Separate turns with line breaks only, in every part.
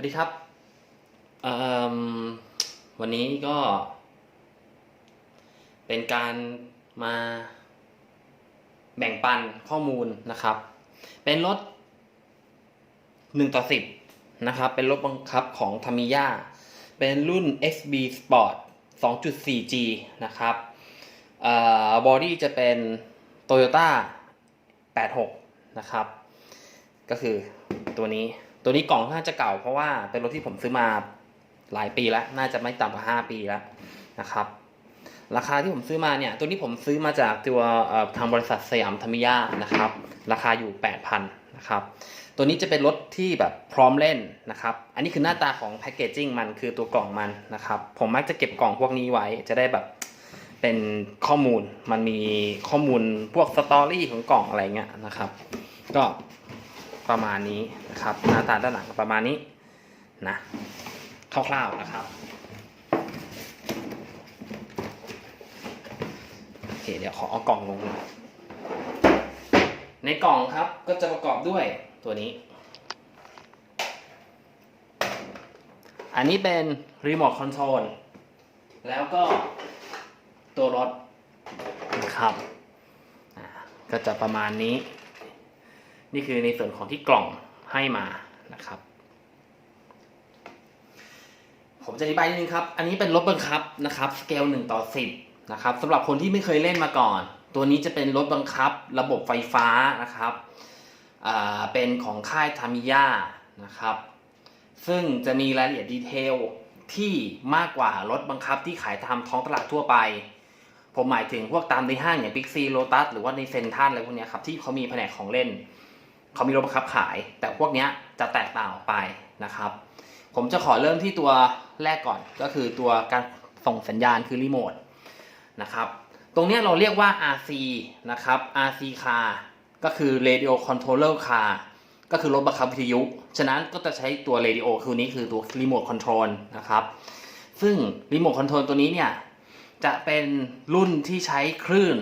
วัสดีครับ วันนี้ก็ เป็นการมาแบ่งปันข้อมูลนะครับ เป็นรถ1ต่อ10 นะครับ เป็นรถบังคับของทามิยาเป็นรุ่น XB Sport 2.4G นะครับบอดี้จะเป็น Toyota 86 นะครับ ก็คือตัวนี้ ตัวนี้กล่องน่าจะเก่าเพราะว่าเป็นรถที่ผมซื้อมาหลายปีแล้ว น่าจะไม่ต่ำกว่า 5 ปีแล้วนะครับ ราคาที่ผมซื้อมาเนี่ย ตัวนี้ผมซื้อมาจากตัวทางบริษัทสยามธรรมิยานะครับ ราคาอยู่ 8,000นะครับ ตัวนี้จะเป็นรถที่แบบพร้อมเล่นนะครับ อันนี้คือหน้าตาของแพคเกจจิ้งมันคือตัวกล่องมันนะครับ ผมมักจะเก็บกล่องพวกนี้ไว้จะได้แบบเป็นข้อมูลมันมีข้อมูลพวกสตอรี่ของกล่องอะไรเงี้ยนะครับ ก็ ประมาณนี้นะครับ หน้าตาด้านหลังประมาณนี้นะคร่าวๆนะครับโอเคเดี๋ยวขอเอากล่องลงหน่อยในกล่องครับก็จะประกอบด้วยตัวนี้ อันนี้เป็นรีโมทคอนโทรลแล้วก็ตัวรถนะครับก็จะประมาณนี้ นี่คือในส่วนของที่กล่องให้มานะครับ ผมจะอธิบายนิดนึงครับ อันนี้เป็นรถบังคับนะครับสเกล1ต่อ 10นะครับสำหรับคนที่ไม่เคยเล่นมาก่อน ตัวนี้จะเป็นรถบังคับ ระบบไฟฟ้านะครับเป็นของค่ายทามิยานะครับ ซึ่งจะมีรายละเอียดดีเทลที่มากกว่ารถบังคับที่ขายตามท้องตลาดทั่วไป ผมหมายถึงพวกตามในห้างอย่าง Big C Lotus หรือว่าในเซ็นทรัลอะไรพวกนี้ครับที่เขามีแผนกของเล่น เขามีรถบังคับขาย แต่พวกนี้จะแตกต่างออกไปนะครับ ผมจะขอเริ่มที่ตัวแรกก่อนก็คือตัวการส่งสัญญาณคือรีโมทนะครับ ตรงนี้เราเรียกว่า RC นะครับ RC car ก็คือ radio controller car ก็คือรถบังคับวิทยุ ฉะนั้นก็จะใช้ตัว radio คือนี้คือตัวรีโมทคอนโทรลนะครับ ซึ่งรีโมทคอนโทรลตัวนี้เนี่ย จะเป็นรุ่นที่ใช้คลื่น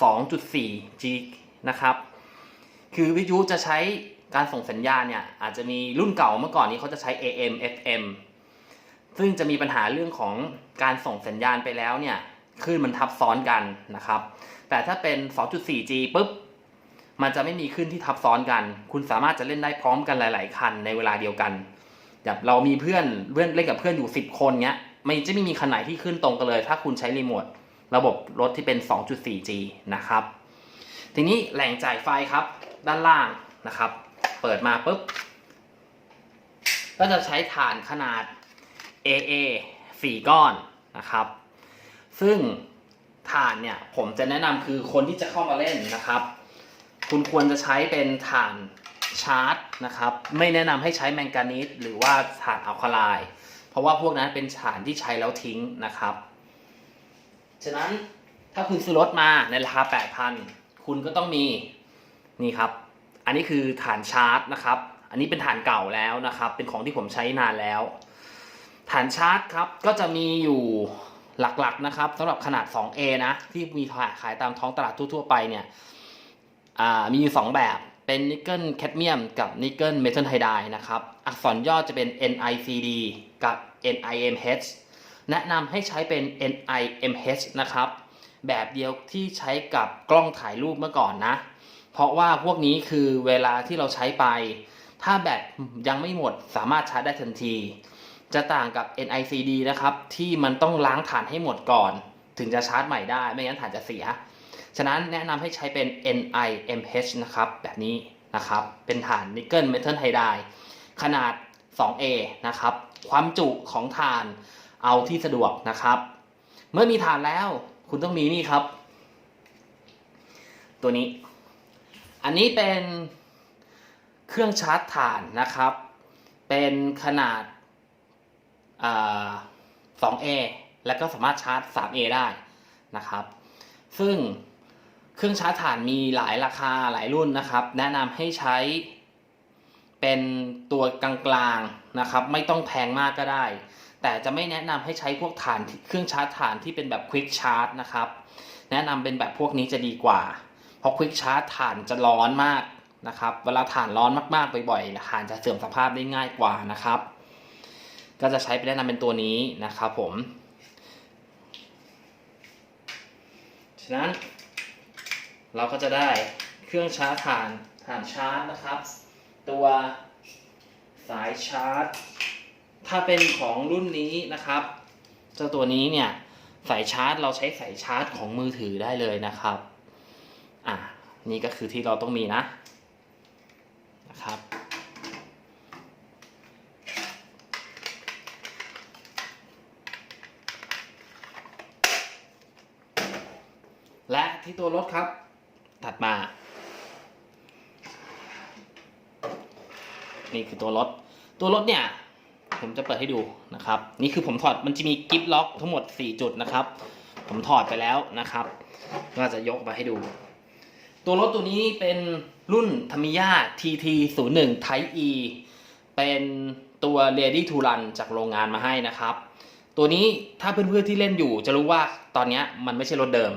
2.4G นะครับ คือวิทยุจะใช้การส่งสัญญาณเนี่ยอาจจะมีรุ่นเก่าเมื่อก่อนนี้เขาจะใช้ AM FM ซึ่งจะมีปัญหาเรื่องของการส่งสัญญาณไปแล้วเนี่ยคลื่นมันทับซ้อนกันนะครับ แต่ถ้าเป็น 2.4G ปุ๊บ มันจะไม่มีคลื่นที่ทับซ้อนกัน คุณสามารถจะเล่นได้พร้อมกันหลาย ๆ คันในเวลาเดียวกันแบบเรามีเพื่อนเพื่อนเล่นกับเพื่อนอยู่ 10 คนเงี้ยไม่จะไม่มีคันไหนที่ขึ้นตรงกันเลย ถ้าคุณใช้รีโมทระบบรถที่เป็น 2.4G นะครับ ทีนี้แหล่งจ่ายไฟครับ ด้านล่างนะครับ เปิดมาปุ๊บ ก็จะใช้ฐานขนาด AA 4 ก้อนนะครับ ซึ่งฐานเนี่ยผมจะแนะนำคือคนที่จะเข้ามาเล่นนะครับ คุณควรจะใช้เป็นฐานชาร์จนะครับ ไม่แนะนำให้ใช้แมงกานีสหรือว่าฐานอัลคาไลเพราะว่าพวกนั้นเป็นฐานที่ใช้แล้วทิ้งนะครับ ฉะนั้นถ้าคุณซื้อรถมาในราคา 8,000 คุณก็ต้องมี นี่ครับ อันนี้คือฐานชาร์จนะครับ อันนี้เป็นฐานเก่าแล้วนะครับ เป็นของที่ผมใช้นานแล้ว ฐานชาร์จครับ ก็จะมีอยู่หลักๆนะครับสำหรับขนาด 2A นะ ที่มีขายตามท้องตลาดทั่วๆไปเนี่ยมีอยู่ 2 แบบเป็นนิกเกิลแคดเมียมกับนิกเกิลเมทัลไฮไดนะครับ อักษรย่อจะเป็น NICD กับ NIMH แนะนำให้ใช้เป็น NIMH นะครับ แบบเดียวที่ใช้กับกล้องถ่ายรูปเมื่อก่อนนะ เพราะว่าพวกนี้คือเวลาที่เราใช้ไป ถ้าแบตยังไม่หมดสามารถชาร์จได้ทันที จะต่างกับ NICD นะครับที่มันต้องล้างฐานให้หมดก่อน ถึงจะชาร์จใหม่ได้ไม่งั้นฐานจะเสีย ฉะนั้นแนะนำให้ใช้เป็น NIMH นะครับแบบนี้นะครับเป็นฐานนิกเกิลเมทัลไฮไดขนาด 2A นะครับความจุของฐานเอาที่สะดวกนะครับ เมื่อมีฐานแล้วคุณต้องมีนี่ครับ ตัวนี้ อันนี้เป็นเครื่องชาร์จถ่านนะครับ เป็นขนาดอ 2A แล้วก็สามารถชาร์จ 3A ได้นะครับ ซึ่งเครื่องชาร์จถ่านมีหลายราคาหลายรุ่นนะครับ แนะนำให้ใช้เป็นตัวกลางๆนะครับ ไม่ต้องแพงมากก็ได้ แต่จะไม่แนะนำให้ใช้พวกถ่านเครื่องชาร์จถ่านที่เป็นแบบ Quick Charge นะครับ แนะนำเป็นแบบพวกนี้จะดีกว่า ราะ Quick Charge ถ่านจะร้อนมากนะครับ เวลาถ่านร้อนมากๆบ่อยๆถ่านจะเสื่อมสภาพได้ง่ายกว่านะครับ ก็จะใช้ไปแนะนำเป็นตัวนี้นะครับผม ฉะนั้น เราก็จะได้เครื่องชาร์จถ่านถ่านชาร์จนะครับ ตัวสายชาร์จ ถ้าเป็นของรุ่นนี้นะครับ เจ้าตัวนี้เนี่ยสายชาร์จเราใช้สายชาร์จของมือถือได้เลยนะครับ นี่ก็คือที่เราต้องมีนะนะครับ และที่ตัวรถครับ ถัดมา นี่คือตัวรถ ตัวรถเนี่ย ผมจะเปิดให้ดูนะครับ นี่คือผมถอดมันจะมีกิฟล็อกทั้งหมด 4 จุดนะครับ ผมถอดไปแล้วนะครับ ก็จะยกมาให้ดู ตัวรถตัวนี้เป็นรุ่น Tamiya TT 0 1 Type E เป็นตัว Ready to Run จากโรงงานมาให้นะครับ ตัวนี้ถ้าเพื่อนๆที่เล่นอยู่จะรู้ว่าตอนนี้มันไม่ใช่รถเดิม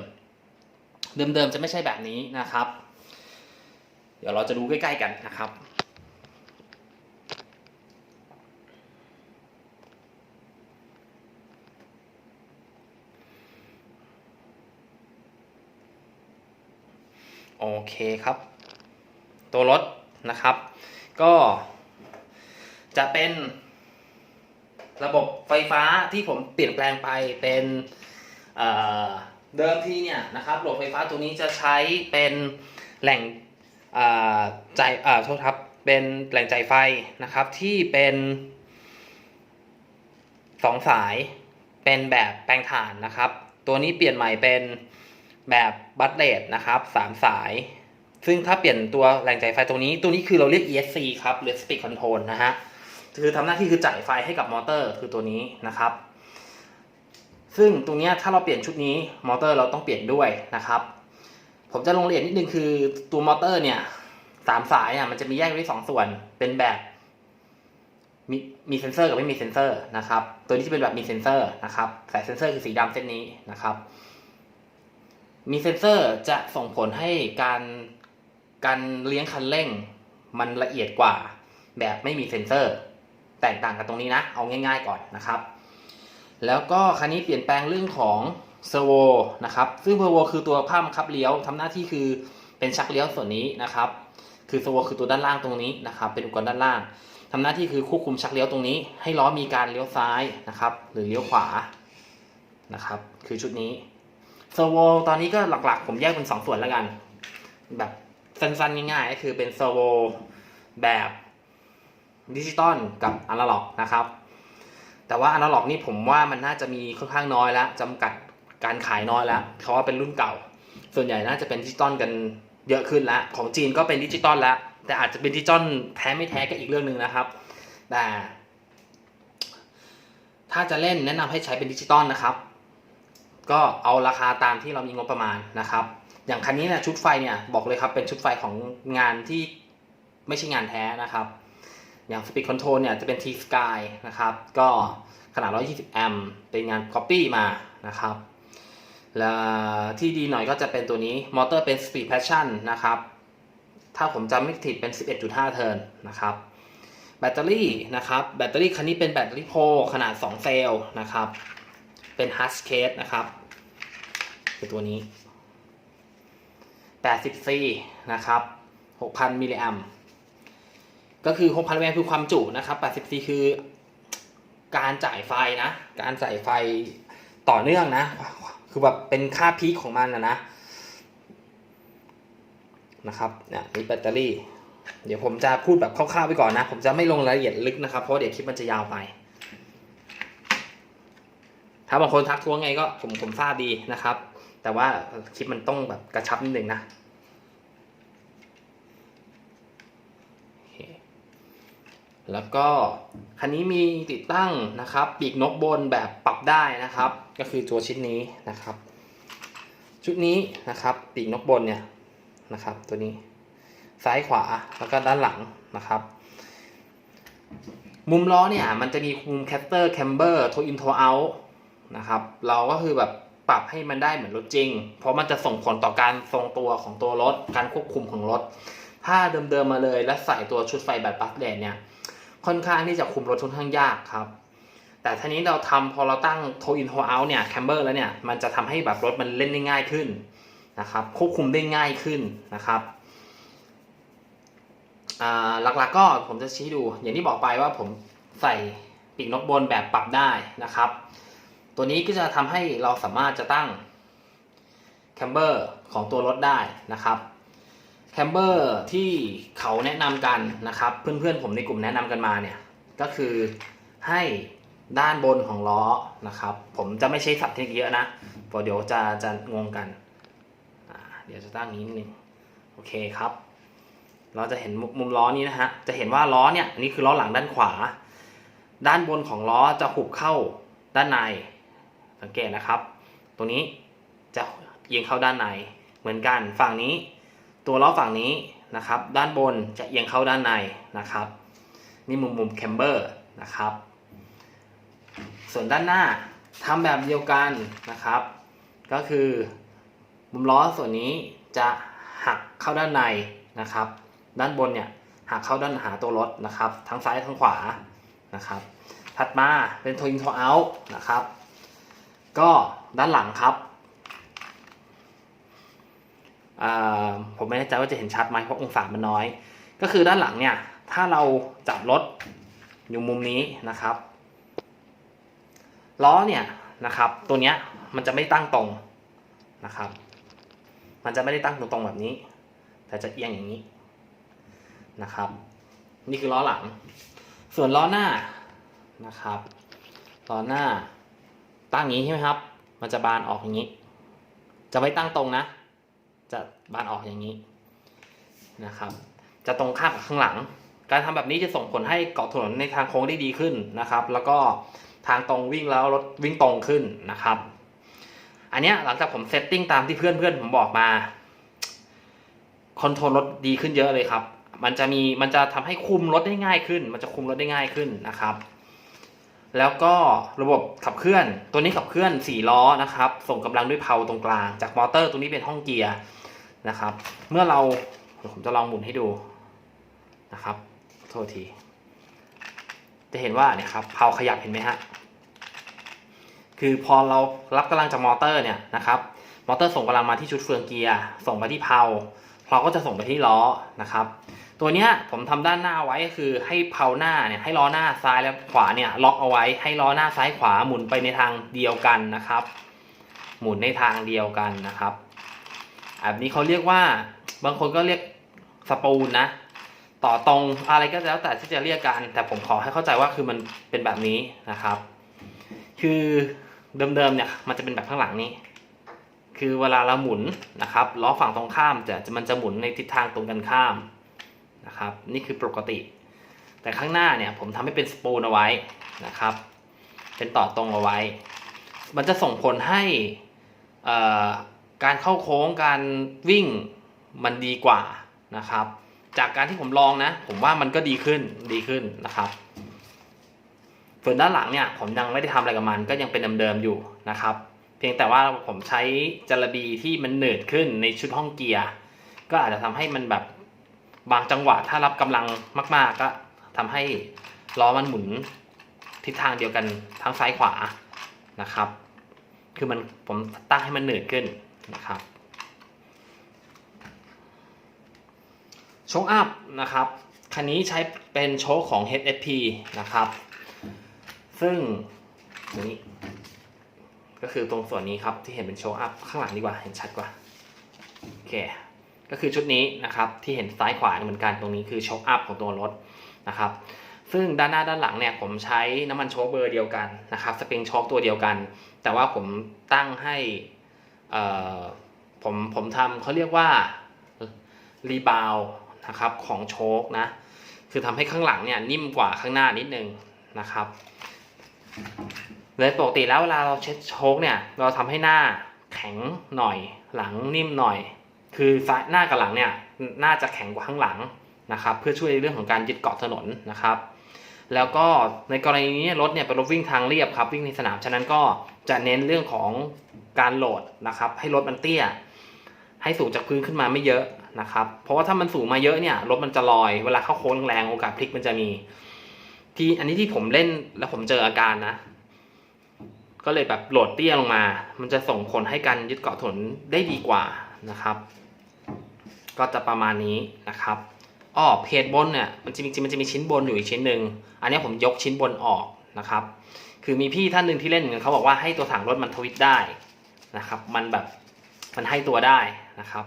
เดิมๆจะไม่ใช่แบบนี้นะครับ เดี๋ยวเราจะดูใกล้ๆกันนะครับ โอเคครับ ตัวรถนะครับ ก็จะเป็นระบบไฟฟ้าที่ผมเปลี่ยนแปลงไปเป็นเเดิมทีเนี่ยนะครับระบบไฟฟ้าตัวนี้จะใช้เป็นแหล่งเอ่อจ่ายเออโทษครับเป็นแหล่งจ่ายไฟนะครับที่เป็นสองสายเป็นแบบแปลงถ่านนะครับ ตัวนี้เปลี่ยนใหม่เป็น แบบบัตเลตนะครับสามสาย ซึ่งถ้าเปลี่ยนตัวแหล่งจ่ายไฟตรงนี้ ตัวนี้คือเราเรียก ESC ครับหรือ Speed Control นะฮะคือทำหน้าที่คือจ่ายไฟให้กับมอเตอร์คือตัวนี้นะครับ ซึ่งตรงนี้ถ้าเราเปลี่ยนชุดนี้มอเตอร์เราต้องเปลี่ยนด้วยนะครับ ผมจะลงรายละเอียดนิดนึงคือตัวมอเตอร์เนี่ยสามสายอะมันจะมีแยกไว้สองส่วนเป็นแบบมีมีเซนเซอร์กับไม่มีเซนเซอร์นะครับ ตัวนี้จะเป็นแบบมีเซนเซอร์นะครับสายเซนเซอร์คือสีดำเส้นนี้นะครับ มีเซนเซอร์จะส่งผลให้การการเลี้ยงคันเร่ง มันละเอียดกว่า แบบไม่มีเซนเซอร์ แตกต่างกันตรงนี้นะ เอาง่ายๆก่อนนะครับ แล้วก็คันนี้เปลี่ยนแปลงเรื่องของเซอร์โวนะครับ ซึ่งเซอร์โวคือตัวผ้าบังคับเลี้ยวทำหน้าที่คือเป็นชักเลี้ยวส่วนนี้นะครับ คือเซอร์โวคือตัวด้านล่างตรงนี้นะครับ เป็นอุปกรณ์ด้านล่างทำหน้าที่คือควบคุมชักเลี้ยวตรงนี้ ให้ล้อมีการเลี้ยวซ้ายนะครับ หรือเลี้ยวขวานะครับ คือชุดนี้ เซโวตอนนี้ก็หลักๆ ผมแยกเป็นสองส่วนแล้วกัน แบบสั้นๆ ง่ายๆ ก็คือเป็นเซโวแบบดิจิตอลกับอนาล็อกนะครับ แต่ว่าอนาล็อกนี่ผมว่ามันน่าจะมีค่อนข้างน้อยแล้วจำกัดการขายน้อยแล้วเพราะว่าเป็นรุ่นเก่า ส่วนใหญ่น่าจะเป็นดิจิตอลกันเยอะขึ้นแล้ว ของจีนก็เป็นดิจิตอลแล้ว แต่อาจจะเป็นดิจิตอลแท้ไม่แท้ก็อีกเรื่องหนึ่งนะครับ แต่ถ้าจะเล่นแนะนำให้ใช้เป็นดิจิตอลนะครับ ก็เอาราคาตามที่เรามีงบประมาณนะครับ อย่างคันนี้เนี่ยชุดไฟเนี่ยบอกเลยครับเป็นชุดไฟของงานที่ไม่ใช่งานแท้นะครับ อย่าง Speed Control เนี่ยจะเป็น T-Sky นะครับ ก็ขนาด 120 แอมป์เป็นงาน Copy มานะครับแล้วที่ดีหน่อยก็จะเป็นตัวนี้มอเตอร์เป็น Speed Passion นะครับ ถ้าผมจำไม่ผิดเป็น 11.5 เทิร์นนะครับ แบตเตอรี่นะครับ แบตเตอรี่คันนี้เป็นแบตเตอรี่โพขนาด 2 เซลล์นะครับ เป็น h u s c a s e นะครับ คือตัวนี้ 80C นะครับ 6,000 มิลลิแอมป์ก็คือ 6,000 มิลลิแอมคือความจุนะครับ 80C คือการจ่ายไฟนะ การจ่ายไฟต่อเนื่องนะ คือแบบเป็นค่าพีคของมันนะนะ นะครับเนี่ยนี่แบตเตอรี่ เดี๋ยวผมจะพูดแบบคร่าวๆไปก่อนนะ ผมจะไม่ลงรายละเอียดลึกนะครับ เพราะเดี๋ยวคลิปมันจะยาวไป ถ้าบางคนทักท้วงไงก็ผมผมทราบดีนะครับ แต่ว่าคลิปมันต้องแบบกระชับนิดนึงนะแล้วก็คันนี้มีติดตั้งนะครับปีกนกบนแบบปรับได้นะครับ ก็คือตัวชิ้นนี้นะครับ ชุดนี้นะครับปีกนกบนเนี่ยนะครับ ตัวนี้ซ้ายขวาแล้วก็ด้านหลังนะครับ มุมล้อเนี่ยมันจะมีมุมแคสเตอร์แคมเบอร์โทอินโทเอา นะครับ เราก็คือแบบปรับให้มันได้เหมือนรถจริง เพราะมันจะส่งผลต่อการทรงตัวของตัวรถ การควบคุมของรถ ถ้าเดิมๆมาเลยและใส่ตัวชุดไฟแบบปักแดดเนี่ย ค่อนข้างที่จะคุมรถค่อนข้างยากครับ แต่ทีนี้เราทำพอเราตั้งโทอินโทเอาเนี่ยแคมเบอร์แล้วเนี่ย มันจะทำให้แบบรถมันเล่นได้ง่ายขึ้นนะครับ ควบคุมได้ง่ายขึ้นนะครับหลักๆก็ผมจะชี้ดู อย่างที่บอกไปว่าผมใส่ปีกนกบนแบบปรับได้นะครับ ตัวนี้ก็จะทำให้เราสามารถจะตั้งแคมเบอร์ของตัวรถได้นะครับแคมเบอร์ที่เขาแนะนำกันนะครับ เพื่อนๆผมในกลุ่มแนะนำกันมาเนี่ยก็คือให้ด้านบนของล้อนะครับ ผมจะไม่ใช้ศัพท์เทคนิคเยอะนะเพราะเดี๋ยวจะจะงงกัน เดี๋ยวจะตั้งนี้นิดนึงโอเคครับ เราจะเห็นมุมล้อนี้นะฮะจะเห็นว่าล้อเนี่ยนนี้คือล้อหลังด้านขวา ด้านบนของล้อจะหุบเข้าด้านใน สังเกตนะครับตัวนี้จะเอียงเข้าด้านในเหมือนกันฝั่งนี้ ตัวล้อฝั่งนี้นะครับ ด้านบนจะเอียงเข้าด้านในนะครับ นี่มุมมุมแคมเบอร์นะครับ ส่วนด้านหน้าทำแบบเดียวกันนะครับ ก็คือมุมล้อส่วนนี้จะหักเข้าด้านในนะครับ ด้านบนเนี่ยหักเข้าด้านหาตัวรถนะครับ ทั้งซ้ายทั้งขวานะครับ ถัดมาเป็นทอินโทเอานะครับ ก็ด้านหลังครับ ผมไม่แน่ใจว่าจะเห็นชัดไหมเพราะองศามันน้อย ก็คือด้านหลังเนี่ย ถ้าเราจับรถอยู่มุมนี้นะครับ ล้อเนี่ยนะครับ ตัวเนี้ยมันจะไม่ตั้งตรงนะครับ มันจะไม่ได้ตั้งตรงๆแบบนี้ แต่จะเอียงอย่างนี้นะครับ นี่คือล้อหลัง ส่วนล้อหน้านะครับ ล้อหน้า ตั้งอย่างนี้ใช่ไหมครับ มันจะบานออกอย่างนี้ จะไม่ตั้งตรงนะ จะบานออกอย่างนี้นะครับ จะตรงข้ามกับข้างหลัง การทำแบบนี้จะส่งผลให้เกาะถนนในทางโค้งได้ดีขึ้นนะครับ แล้วก็ทางตรงวิ่งแล้วรถวิ่งตรงขึ้นนะครับ อันนี้หลังจากผมเซตติ้งตามที่เพื่อนเพื่อนๆผมบอกมาคอนโทรลรถดีขึ้นเยอะเลยครับ มันจะมีมันจะทำให้คุมรถได้ง่ายขึ้น มันจะคุมรถได้ง่ายขึ้นนะครับ แล้วก็ระบบขับเคลื่อน ตัวนี้ขับเคลื่อน 4 ล้อนะครับ ส่งกำลังด้วยเพลาตรงกลาง จากมอเตอร์ตรงนี้เป็นห้องเกียร์นะครับ เมื่อเราผมจะลองหมุนให้ดูนะครับ โทษที จะเห็นว่าเนี่ยครับเพลาขยับเห็นไหมฮะ คือพอเรารับกำลังจากมอเตอร์เนี่ยนะครับ มอเตอร์ส่งกำลังมาที่ชุดเฟืองเกียร์ ส่งไปที่เพลาเพลาก็จะส่งไปที่ล้อนะครับ ตัวเนี้ยผมทำด้านหน้าไว้ก็คือให้เพาหน้าเนี่ยให้ล้อหน้าซ้ายและขวาเนี่ยล็อกเอาไว้ให้ล้อหน้าซ้ายขวาหมุนไปในทางเดียวกันนะครับ หมุนในทางเดียวกันนะครับแบบนี้เขาเรียกว่าบางคนก็เรียกสปูลนะ ต่อตรงอะไรก็แล้วแต่ที่จะเรียกกัน แต่ผมขอให้เข้าใจว่าคือมันเป็นแบบนี้นะครับ คือเดิมๆเนี่ยมันจะเป็นแบบข้างหลังนี้คือเวลาเราหมุนนะครับล้อฝั่งตรงข้ามจะมันจะหมุนในทิศทางตรงกันข้าม นะครับ นี่คือปกติ แต่ข้างหน้าเนี่ยผมทำให้เป็นสปูลเอาไว้นะครับ เป็นต่อตรงเอาไว้ มันจะส่งผลให้การเข้าโค้งการวิ่งมันดีกว่านะครับ จากการที่ผมลองนะ ผมว่ามันก็ดีขึ้นดีขึ้นนะครับส่วนด้านหลังเนี่ยผมยังไม่ได้ทำอะไรกับมันก็ยังเป็นเดิมๆอยู่นะครับ เพียงแต่ว่าผมใช้จระบีที่มันเหนืดขึ้นในชุดห้องเกียร์ก็อาจจะทำให้มันแบบ บางจังหวะถ้ารับกำลังมาก ๆ ก็ทำให้ล้อมันหมุนทิศทางเดียวกันทั้งซ้ายขวานะครับ คือมันผมตั้งให้มันเหนืดขึ้นนะครับโชคอัพนะครับคันนี้ใช้เป็นโชคของ HSP นะครับ ซึ่งตัวนี้ก็คือตรงส่วนนี้ครับที่เห็นเป็นโชว์อัพข้างหลังดีกว่าเห็นชัดกว่า โอเค ก็คือชุดนี้นะครับที่เห็นซ้ายขวาเหมือนกันตรงนี้คือโชว์อัพของตัวรถนะครับซึ่งด้านหน้าด้านหลังเนี่ยผมใช้น้ำมันโชคเบอร์เดียวกันนะครับสปริงโชคตัวเดียวกัน แต่ว่าผมตั้งให้ผมผมทำเขาเรียกว่ารีบาวนะครับของโชคนะคือทำให้ข้างหลังเนี่ยนิ่มกว่าข้างหน้านิดนึงนะครับเลยปกติแล้วเวลาเราเช็ดโชคเนี่ยเราทำให้หน้าแข็งหน่อยหลังนิ่มหน่อย คือซ้ายหน้ากับหลังเนี่ยน่าจะแข็งกว่าข้างหลังนะครับ เพื่อช่วยในเรื่องของการยึดเกาะถนนนะครับ แล้วก็ในกรณีนี้รถเนี่ยเป็นรถวิ่งทางเรียบครับวิ่งในสนามฉะนั้นก็จะเน้นเรื่องของการโหลดนะครับ ให้รถมันเตี้ย ให้สูงจากพื้นขึ้นมาไม่เยอะนะครับ เพราะว่าถ้ามันสูงมาเยอะเนี่ยรถมันจะลอยเวลาเข้าโค้งแรงโอกาสพลิกมันจะมี ที่อันนี้ที่ผมเล่นแล้วผมเจออาการนะก็เลยแบบโหลดเตี้ยลงมา มันจะส่งผลให้การยึดเกาะถนนได้ดีกว่านะครับ ก็จะประมาณนี้นะครับอ้อเพจบนเนี่ยมันจะมีมันจะมีชิ้นบนอยู่อีกชิ้นหนึ่งอันนี้ผมยกชิ้นบนออกนะครับ คือมีพี่ท่านหนึ่งที่เล่นเขาบอกว่าให้ตัวถังรถมันทวิตได้นะครับ มันแบบมันให้ตัวได้นะครับ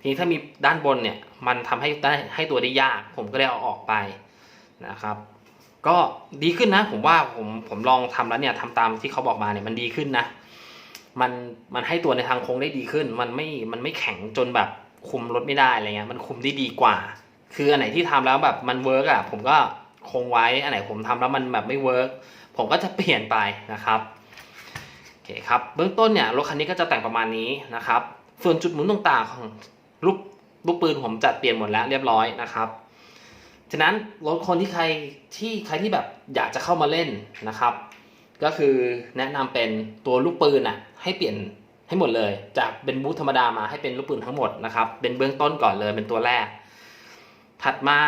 ทีนี้ถ้ามีด้านบนเนี่ยมันทำให้ได้ให้ตัวได้ยาก ผมก็เลยเอาออกไปนะครับ ก็ดีขึ้นนะ ผมว่าผมผมลองทำแล้วเนี่ยทำตามที่เขาบอกมาเนี่ยมันดีขึ้นนะ มันมันให้ตัวในทางโค้งได้ดีขึ้น มันไม่มันไม่แข็งจนแบบ คุมรถไม่ได้อะไรเงี้ยมันคุมได้ดีกว่า คืออันไหนที่ทำแล้วแบบมันเวิร์กอะผมก็คงไว้อันไหนผมทำแล้วมันแบบไม่เวิร์กผมก็จะเปลี่ยนไปนะครับโอเคครับเบื้องต้นเนี่ยรถคันนี้ก็จะแต่งประมาณนี้นะครับ ส่วนจุดหมุนต่างๆของลูกลูกปืนผมจัดเปลี่ยนหมดแล้วเรียบร้อยนะครับฉะนั้นรถคนที่ใครที่ใครที่แบบอยากจะเข้ามาเล่นนะครับ ก็คือแนะนำเป็นตัวลูกปืนอะให้เปลี่ยน ให้หมดเลย จากเป็นบูทธรรมดามาให้เป็นลูกปืนทั้งหมดนะครับ เป็นเบื้องต้นก่อนเลยเป็นตัวแรก ถัดมา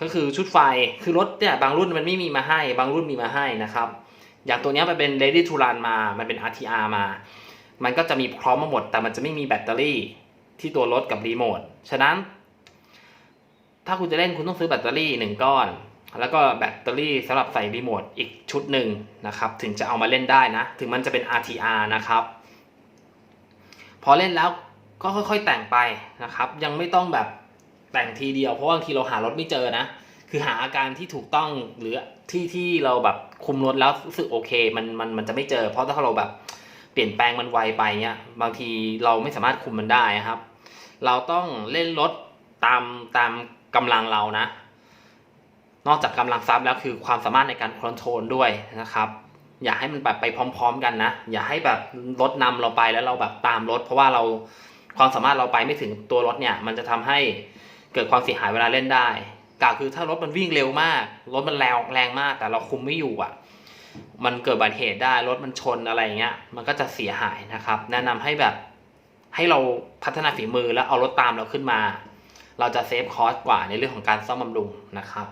ก็คือชุดไฟคือรถเนี่ยบางรุ่นมันไม่มีมาให้ บางรุ่นมีมาให้นะครับ อย่างตัวนี้มันเป็น ready to run มา มันเป็น RTR มา มันก็จะมีพร้อมมาหมด แต่มันจะไม่มีแบตเตอรี่ที่ตัวรถกับรีโมทฉะนั้น ถ้าคุณจะเล่นคุณต้องซื้อแบตเตอรี่หนึ่งก้อน แล้วก็แบตเตอรี่สำหรับใส่รีโมทอีกชุดหนึ่งนะครับ ถึงจะเอามาเล่นได้นะ ถึงมันจะเป็น RTR นะครับ พอเล่นแล้วก็ค่อยๆแต่งไปนะครับ ยังไม่ต้องแบบแต่งทีเดียวเพราะว่าบางทีเราหารถไม่เจอนะ คือหาอาการที่ถูกต้องหรือที่ที่เราแบบคุมรถแล้วรู้สึกโอเคมันมันมันจะไม่เจอ เพราะถ้าเราแบบเปลี่ยนแปลงมันไวไปเนี้ยบางทีเราไม่สามารถคุมมันได้ครับ เราต้องเล่นรถตามตามกำลังเรานะ นอกจากกำลังทรัพย์แล้วคือความสามารถในการคอนโทรลด้วยนะครับ อย่าให้มันแบบไปพร้อม ๆ กันนะ อย่าให้แบบรถนำเราไปแล้วเราแบบตามรถ เพราะว่าเราความสามารถเราไปไม่ถึงตัวรถเนี่ย มันจะทำให้เกิดความเสียหายเวลาเล่นได้กล่าวคือถ้ารถมันวิ่งเร็วมาก รถมันแรงแรงมาก แต่เราคุมไม่อยู่อะ มันเกิดอุบัติเหตุได้ รถมันชนอะไรเงี้ย มันก็จะเสียหายนะครับ แนะนำให้แบบให้เราพัฒนาฝีมือแล้วเอารถตามเราขึ้นมา เราจะเซฟคอสกว่าในเรื่องของการซ่อมบำรุงนะครับ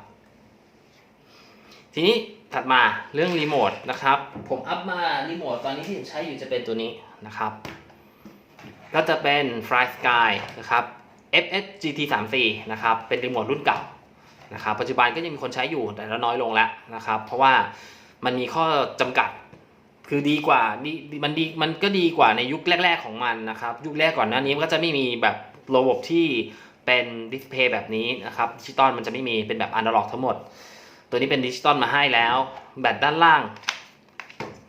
ทีนี้ ถัดมาเรื่องรีโมทนะครับ ผมอัพมารีโมทตอนนี้ที่ผมใช้อยู่จะเป็นตัวนี้นะครับ ก็จะเป็น Fly Sky นะครับ FS GT 3 4นะครับ เป็นรีโมทรุ่นเก่านะครับ ปัจจุบันก็ยังมีคนใช้อยู่แต่ละน้อยลงแล้วนะครับ เพราะว่ามันมีข้อจำกัด คือดีกว่าดีมันดีมันก็ดีกว่าในยุคแรก ๆของมันนะครับ ยุคแรกก่อนหน้านี้มันก็จะไม่มีแบบระบบที่เป็นดิสเพย์แบบนี้นะครับดิจิตอลมันจะไม่มีเป็นแบบอนาล็อกทั้งหมด ตัวนี้เป็นดิจิตอลมาให้แล้ว แบตด้านล่าง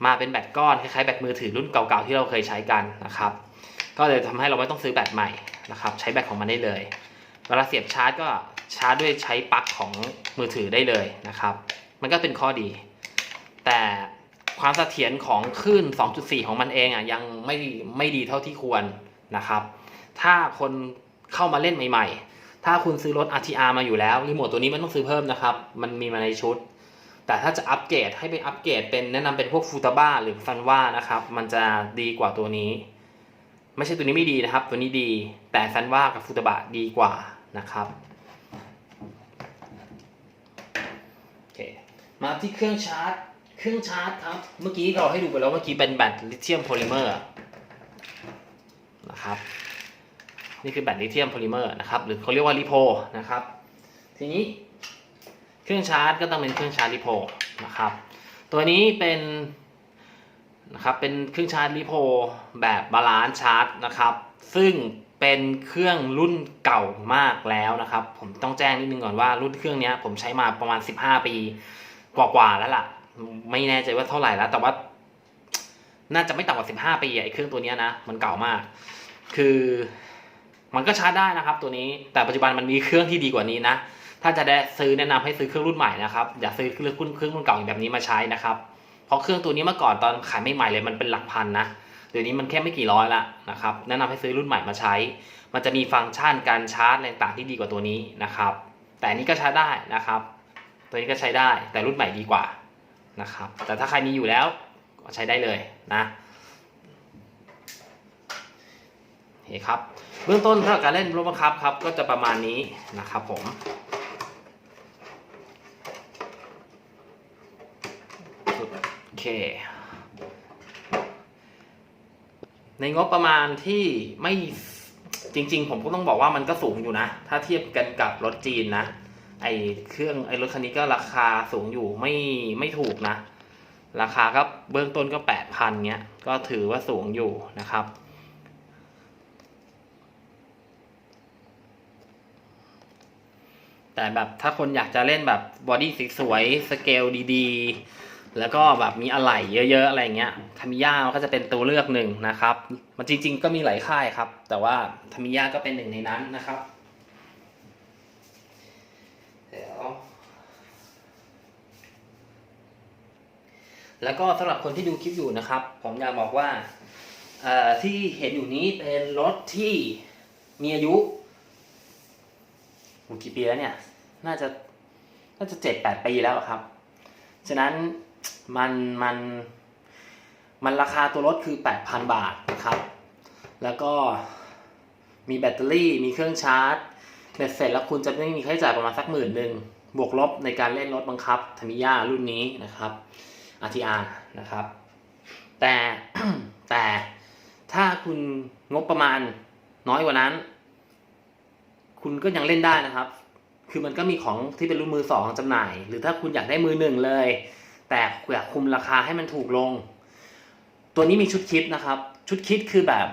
มาเป็นแบตก้อนคล้ายๆแบตมือถือรุ่นเก่าๆที่เราเคยใช้กันนะครับ ก็เลยทำให้เราไม่ต้องซื้อแบตใหม่นะครับ ใช้แบตของมันได้เลย เวลาเสียบชาร์จก็ชาร์จด้วยใช้ปลั๊กของมือถือได้เลยนะครับ มันก็เป็นข้อดี แต่ความเสถียรของคลื่น 2.4 ของมันเองอะยังไม่ไม่ดีเท่าที่ควรนะครับ ถ้าคนเข้ามาเล่นใหม่ ๆ ถ้าคุณซื้อรถ RTR มาอยู่แล้วรีโมทตัวนี้มันต้องซื้อเพิ่มนะครับ มันมีมาในชุด แต่ถ้าจะอัปเกรดให้ไปอัปเกรดเป็นแนะนำเป็นพวกฟูตาบ้าหรือฟันว่านะครับ มันจะดีกว่าตัวนี้ ไม่ใช่ตัวนี้ไม่ดีนะครับ ตัวนี้ดี แต่ซันว่ากับฟูตาบะดีกว่านะครับโอเคมาที่เครื่องชาร์จ เครื่องชาร์จครับ เมื่อกี้เราให้ดูไปแล้วเมื่อกี้เป็นแบตลิเธียมโพลิเมอร์นะครับ นี่คือแบตลิเธียมโพลิเมอร์นะครับหรือเขาเรียกว่าลิโพนะครับทีนี้เครื่องชาร์จก็ต้องเป็นเครื่องชาร์จลิโพนะครับตัวนี้เป็นนะครับเป็นเครื่องชาร์จลิโพแบบบาลานซ์ชาร์จนะครับ ซึ่งเป็นเครื่องรุ่นเก่ามากแล้วนะครับ ผมต้องแจ้งนิดนึงก่อนว่ารุ่นเครื่องนี้ผมใช้มาประมาณ 15 ปีกว่าๆแล้วล่ะ ไม่แน่ใจว่าเท่าไหร่แล้ว แต่ว่า น่าจะไม่ต่ำกว่า 15 ปีไอ้เครื่องตัวนี้นะ มันเก่ามาก คือ มันก็ชาร์จได้นะครับตัวนี้แต่ปัจจุบันมันมีเครื่องที่ดีกว่านี้นะ ถ้าจะได้ซื้อแนะนำให้ซื้อเครื่องรุ่นใหม่นะครับอย่าซื้อเครื่องรุ่นเครื่องรุ่นเก่าอย่างแบบนี้มาใช้นะครับเพราะเครื่องตัวนี้เมื่อก่อนตอนขายไม่ใหม่เลยมันเป็นหลักพันนะเดี๋ยวนี้มันแค่ไม่กี่ร้อยละนะครับแนะนำให้ซื้อรุ่นใหม่มาใช้ มันจะมีฟังก์ชันการชาร์จอะไรต่างๆที่ดีกว่าตัวนี้นะครับ แต่นี้ก็ชาร์จได้นะครับ ตัวนี้ก็ใช้ได้แต่รุ่นใหม่ดีกว่านะครับ แต่ถ้าใครมีอยู่แล้วก็ใช้ได้เลยนะโอเคครับ เบื้องต้นสำหรับการเล่นรถบังคับครับ ก็จะประมาณนี้นะครับผมโอเค ในงบประมาณที่ไม่จริง ๆ ผมก็ต้องบอกว่ามันก็สูงอยู่นะ ถ้าเทียบกันกับรถจีนนะ ไอเครื่องไอรถคันนี้ก็ราคาสูงอยู่ไม่ไม่ถูกนะ ราคาก็เบื้องต้นก็แปดพันเงี้ย ก็ถือว่าสูงอยู่นะครับ แต่แบบถ้าคนอยากจะเล่นแบบบอดี้สวยๆสเกลดีๆ แล้วก็แบบมีอะไหล่เยอะ ๆ อะไรเงี้ยทามิยาก็จะเป็นตัวเลือกหนึ่งนะครับ มันจริง ๆ ก็มีหลายค่ายครับ แต่ว่าทามิยาก็เป็นหนึ่งในนั้นนะครับเดี๋ยวแล้วก็สำหรับคนที่ดูคลิปอยู่นะครับ ผมอยากบอกว่าที่เห็นอยู่นี้เป็นรถที่มีอายุ โอ้กี่ปีแล้วเนี่ย น่าจะ น่าจะเจ็ดแปดปีแล้วครับ ฉะนั้นมันมัน มันราคาตัวรถคือแปดพันบาทนะครับ แล้วก็มีแบตเตอรี่ มีเครื่องชาร์จเบ็ดเสร็จแล้วคุณจะไม่มีค่าใช้จ่ายประมาณสักหมื่นหนึ่งบวกลบในการเล่นรถบังคับทามิยารุ่นนี้นะครับ RTR นะครับ แต่แต่ถ้าคุณงบประมาณน้อยกว่านั้น คุณก็ยังเล่นได้นะครับ คือมันก็มีของที่เป็นรุ่นมือสองจำหน่าย หรือถ้าคุณอยากได้มือหนึ่งเลย แต่อยากคุมราคาให้มันถูกลง ตัวนี้มีชุดคิดนะครับ ชุดคิดคือแบบ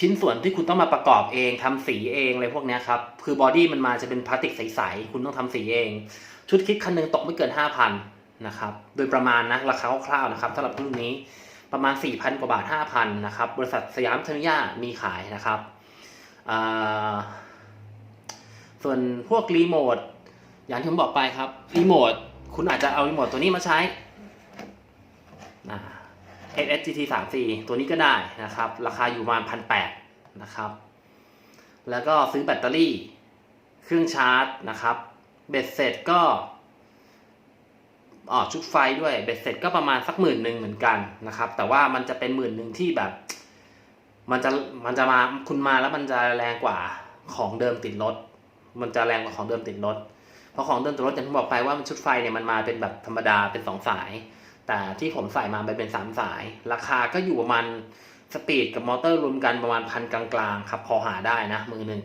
ชิ้นส่วนที่คุณต้องมาประกอบเองทำสีเองอะไรพวกนี้ครับ คือบอดี้มันมาจะเป็นพลาสติกใสๆ คุณต้องทำสีเอง ชุดคิดคันหนึงตกไม่เกิน 5,000นะครับ โดยประมาณนะ ราคาคร่าวๆนะครับสำหรับรุ่นนี้ประมาณ 4,000 กว่าบาท 5,000 นะครับ บริษัทสยามเทอร์มิยามีขายนะครับอ่า ส่วนพวกรีโมทอย่างที่ผมบอกไปครับรีโมทคุณอาจจะเอารีโมทตัวนี้มาใช้นะ SSGT 3 4ตัวนี้ก็ได้นะครับ ราคาอยู่ประมาณพันแปดนะครับ แล้วก็ซื้อแบตเตอรี่ เครื่องชาร์จนะครับ เบ็ดเสร็จก็อ๋อชุดไฟด้วยเบ็ดเสร็จก็ประมาณสักหมื่นหนึ่งเหมือนกันนะครับ แต่ว่ามันจะเป็นหมื่นหนึ่งที่แบบ มันจะมันจะมาคุณมาแล้วมันจะแรงกว่าของเดิมติดรถ มันจะแรงกว่าของเดิมติดรถ เพราะของเดิมติดรถอย่างที่บอกไปว่ามันชุดไฟเนี่ยมันมาเป็นแบบธรรมดาเป็นสองสาย แต่ที่ผมใส่มาไปเป็นสามสาย ราคาก็อยู่ประมาณสปีดกับมอเตอร์รวมกันประมาณพันกลางๆครับพอหาได้นะมือหนึ่ง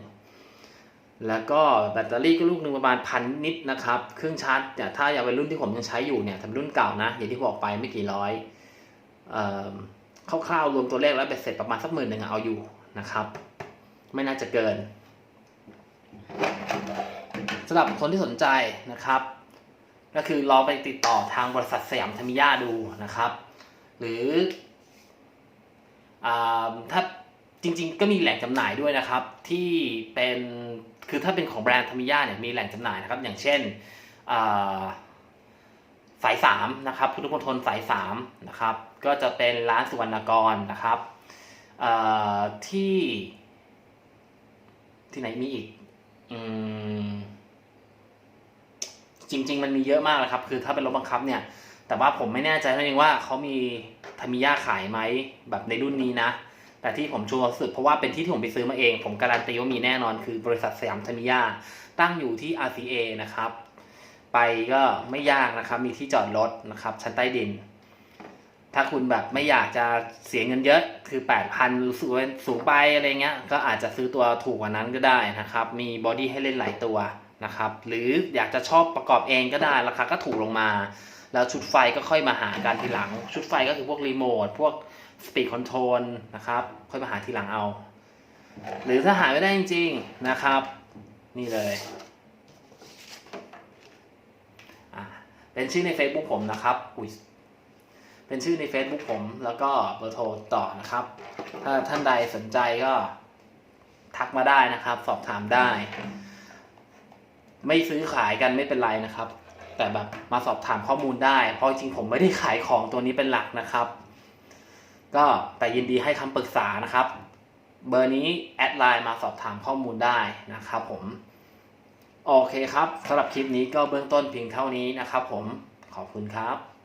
แล้วก็แบตเตอรี่ก็ลูกหนึ่งประมาณพันนิดนะครับเครื่องชาร์จเนี่ยถ้าอย่างเป็นรุ่นที่ผมยังใช้อยู่เนี่ยทำรุ่นเก่านะอย่างที่บอกไปไม่กี่ร้อยเอ่อคร่าวๆรวมตัวเลขแล้วเบ็ดเสร็จประมาณสักหมื่นหนึ่งเอาอยู่นะครับ ไม่น่าจะเกิน สำหรับคนที่สนใจนะครับ ก็คือลองไปติดต่อทางบริษัทสยามธรรมิยาดูนะครับ หรืออถ้าจริง ๆ ก็มีแหล่งจำหน่ายด้วยนะครับ ที่เป็นคือถ้าเป็นของแบรนด์ธรรมิยาเนี่ยมีแหล่งจำหน่ายนะครับ อย่างเช่นสายสามนะครับพุทธมณฑลสายสามนะครับ ก็จะเป็นร้านสุวรรณกรนะครับที่ที่ไหนมีอีก อืม จริง ๆ มันมีเยอะมากเลยครับ คือถ้าเป็นรถบังคับเนี่ย แต่ว่าผมไม่แน่ใจนั่นเองว่าเขามีทามิยาขายไหมแบบในรุ่นนี้นะ แต่ที่ผมชัวร์สุดเพราะว่าเป็นที่ที่ผมไปซื้อมาเอง ผมการันตีว่ามีแน่นอน คือบริษัทสยามทามิยาตั้งอยู่ที่ RCA นะครับ ไปก็ไม่ยากนะครับ มีที่จอดรถนะครับ ชั้นใต้ดิน ถ้าคุณแบบไม่อยากจะเสียเงินเยอะคือ8,000รู้สึกว่าสูงไปอะไรเงี้ย ก็อาจจะซื้อตัวถูกกว่านั้นก็ได้นะครับ มีบอดี้ให้เล่นหลายตัวนะครับ หรืออยากจะชอบประกอบเองก็ได้ ราคาก็ถูกลงมา แล้วชุดไฟก็ค่อยมาหากันทีหลัง ชุดไฟก็คือพวกรีโมท พวกสปีดคอนโทรลนะครับ ค่อยมาหาทีหลังเอา หรือถ้าหาไม่ได้จริงๆนะครับ นี่เลยเป็นชื่อใน Facebook ผมนะครับอุ้ย เป็นชื่อใน Facebook ผม แล้วก็เบอร์โทรต่อนะครับ ถ้าท่านใดสนใจก็ทักมาได้นะครับ สอบถามได้ ไม่ซื้อขายกันไม่เป็นไรนะครับ แต่แบบมาสอบถามข้อมูลได้ เพราะจริงผมไม่ได้ขายของตัวนี้เป็นหลักนะครับ ก็แต่ยินดีให้คำปรึกษานะครับ เบอร์นี้แอดไลน์มาสอบถามข้อมูลได้นะครับผมโอเคครับสำหรับคลิปนี้ก็เบื้องต้นเพียงเท่านี้นะครับผมขอบคุณครับ